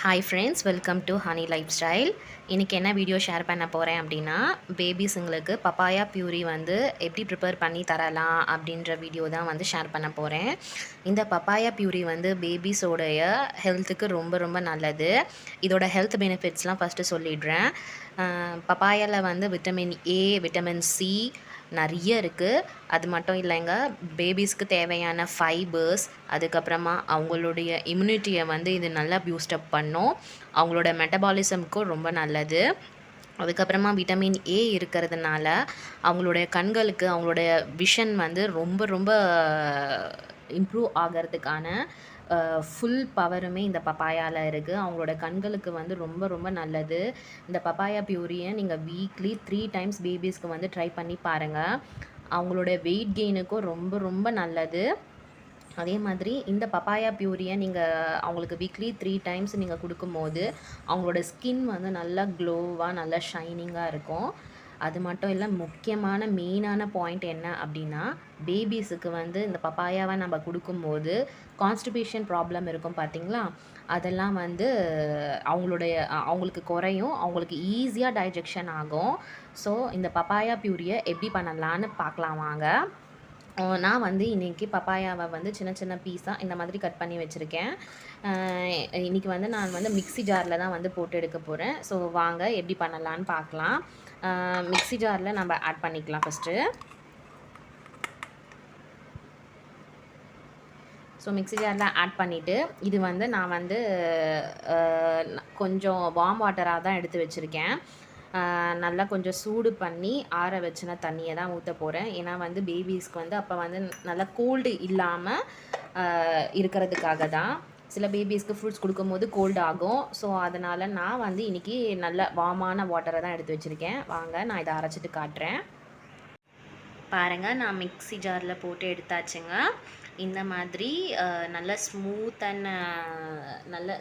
Hi friends welcome to honey lifestyle இன்றைக்கி என்ன video share பண்ண போகிறேன் அப்படின்னா பேபிஸுங்களுக்கு பப்பாயா பியூரி வந்து எப்படி ப்ரிப்பேர் பண்ணி தரலாம் அப்படின்ற வீடியோ தான் வந்து ஷேர் பண்ண போகிறேன் இந்த பப்பாயா பியூரி வந்து பேபிஸோடைய ஹெல்த்துக்கு ரொம்ப ரொம்ப நல்லது. இதோட ஹெல்த் பெனிஃபிட்ஸ்லாம் ஃபஸ்ட்டு சொல்லிடுறேன். பப்பாயாவில் வந்து விட்டமின் ஏ விட்டமின் சி நிறைய இருக்குது அது மட்டும் இல்லைங்க பேபிஸ்க்கு தேவையான ஃபைபர்ஸ் அதுக்கப்புறமா அவங்களுடைய இம்யூனிட்டியை வந்து இது நல்லா பியூஸ்டப் பண்ணும். அவங்களோட மெட்டபாலிசம்க்கும் ரொம்ப நல்லது. அதுக்கப்புறமா விட்டமின் ஏ இருக்கிறதுனால அவங்களுடைய கண்களுக்கு அவங்களுடைய விஷன் வந்து ரொம்ப ரொம்ப இம்ப்ரூவ் ஆகிறதுக்கான ஃபுல் பவருமே இந்த பப்பாயாவில் இருக்குது அவங்களோட கண்களுக்கு வந்து ரொம்ப ரொம்ப நல்லது. இந்த பப்பாயா பியூரியை நீங்கள் வீக்லி த்ரீ டைம்ஸ் பேபிஸ்க்கு வந்து ட்ரை பண்ணி பாருங்கள் அவங்களோட வெயிட் கெயினுக்கும் ரொம்ப ரொம்ப நல்லது. அதே மாதிரி இந்த பப்பாயா பியூரியை நீங்கள் அவங்களுக்கு வீக்லி த்ரீ டைம்ஸ் நீங்கள் கொடுக்கும்போது அவங்களோட ஸ்கின் வந்து நல்லா க்ளோவாக நல்லா ஷைனிங்காக இருக்கும். அது மட்டும் இல்லை முக்கியமான மெயினான பாயிண்ட் என்ன அப்படின்னா பேபிஸுக்கு வந்து இந்த பப்பாயாவை நம்ம கொடுக்கும்போது கான்ஸ்டிபேஷன் ப்ராப்ளம் இருக்கும் பார்த்தீங்களா அதெல்லாம் வந்து அவங்களுடைய அவங்களுக்கு குறையும் அவங்களுக்கு ஈஸியாக டைஜெக்ஷன் ஆகும். ஸோ இந்த பப்பாயா பியூரியை எப்படி பண்ணலான்னு பார்க்கலாம் வாங்க. நான் வந்து இன்றைக்கி பப்பாயாவை வந்து சின்ன சின்ன பீஸாக இந்த மாதிரி கட் பண்ணி வச்சுருக்கேன். இன்றைக்கி வந்து நான் வந்து மிக்சி ஜாரில் தான் வந்து போட்டு எடுக்க போகிறேன் ஸோ வாங்க எப்படி பண்ணலான்னு பார்க்கலாம். மிக்சி ஜாரில் நம்ம ஆட் பண்ணிக்கலாம் ஃபஸ்ட்டு ஸோ மிக்சி ஜாரில் ஆட் பண்ணிவிட்டு இது வந்து நான் வந்து கொஞ்சம் வார்ம் வாட்டராக தான் எடுத்து வச்சுருக்கேன். நல்லா கொஞ்சம் சூடு பண்ணி ஆற வச்சுன தண்ணியை தான் ஊற்ற போகிறேன் ஏன்னா வந்து பேபிஸ்க்கு வந்து அப்போ வந்து நல்லா கோல்டு இல்லாமல் இருக்கிறதுக்காக தான். சில பேபிஸ்க்கு ஃப்ரூட்ஸ் கொடுக்கும்போது கோல்டு ஆகும். ஸோ அதனால் நான் வந்து இன்றைக்கி நல்ல வார்மான வாட்டரை தான் எடுத்து வச்சுருக்கேன். வாங்க நான் இதை அரைச்சிட்டு காட்டுறேன். பாருங்கள் நான் மிக்ஸி ஜாரில் போட்டு எடுத்தாச்சுங்க. இந்த மாதிரி நல்ல ஸ்மூத் அண்ட் நல்ல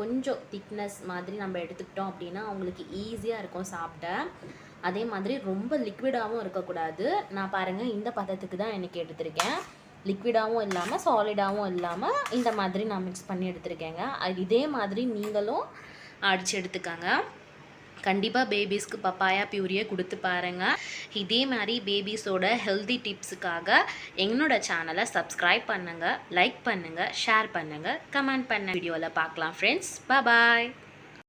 கொஞ்சம் திக்னஸ் மாதிரி நம்ம எடுத்துக்கிட்டோம் அப்படின்னா அவங்களுக்கு ஈஸியாக இருக்கும் சாப்பிட. அதே மாதிரி ரொம்ப லிக்விடாகவும் இருக்கக்கூடாது. நான் பாருங்கள் இந்த பதத்துக்கு தான் எனக்கு எடுத்திருக்கேன். லிக்விடாகவும் இல்லாமல் சாலிடாகவும் இல்லாமல் இந்த மாதிரி நான் மிக்ஸ் பண்ணி எடுத்திருக்கேங்க. இதே மாதிரி நீங்களும் அடித்து எடுத்துக்கோங்க. கண்டிப்பாக பேபிஸ்க்கு பப்பாயா பியூரியை கொடுத்து பாருங்கள் இதே மாதிரி பேபிஸோட ஹெல்தி டிப்ஸுக்காக என்னோட சேனலை சப்ஸ்கிரைப் பண்ணுங்கள் லைக் பண்ணுங்கள் ஷேர் பண்ணுங்கள் கமெண்ட் பண்ண வீடியோவில் பார்க்கலாம் ஃப்ரெண்ட்ஸ் பாய்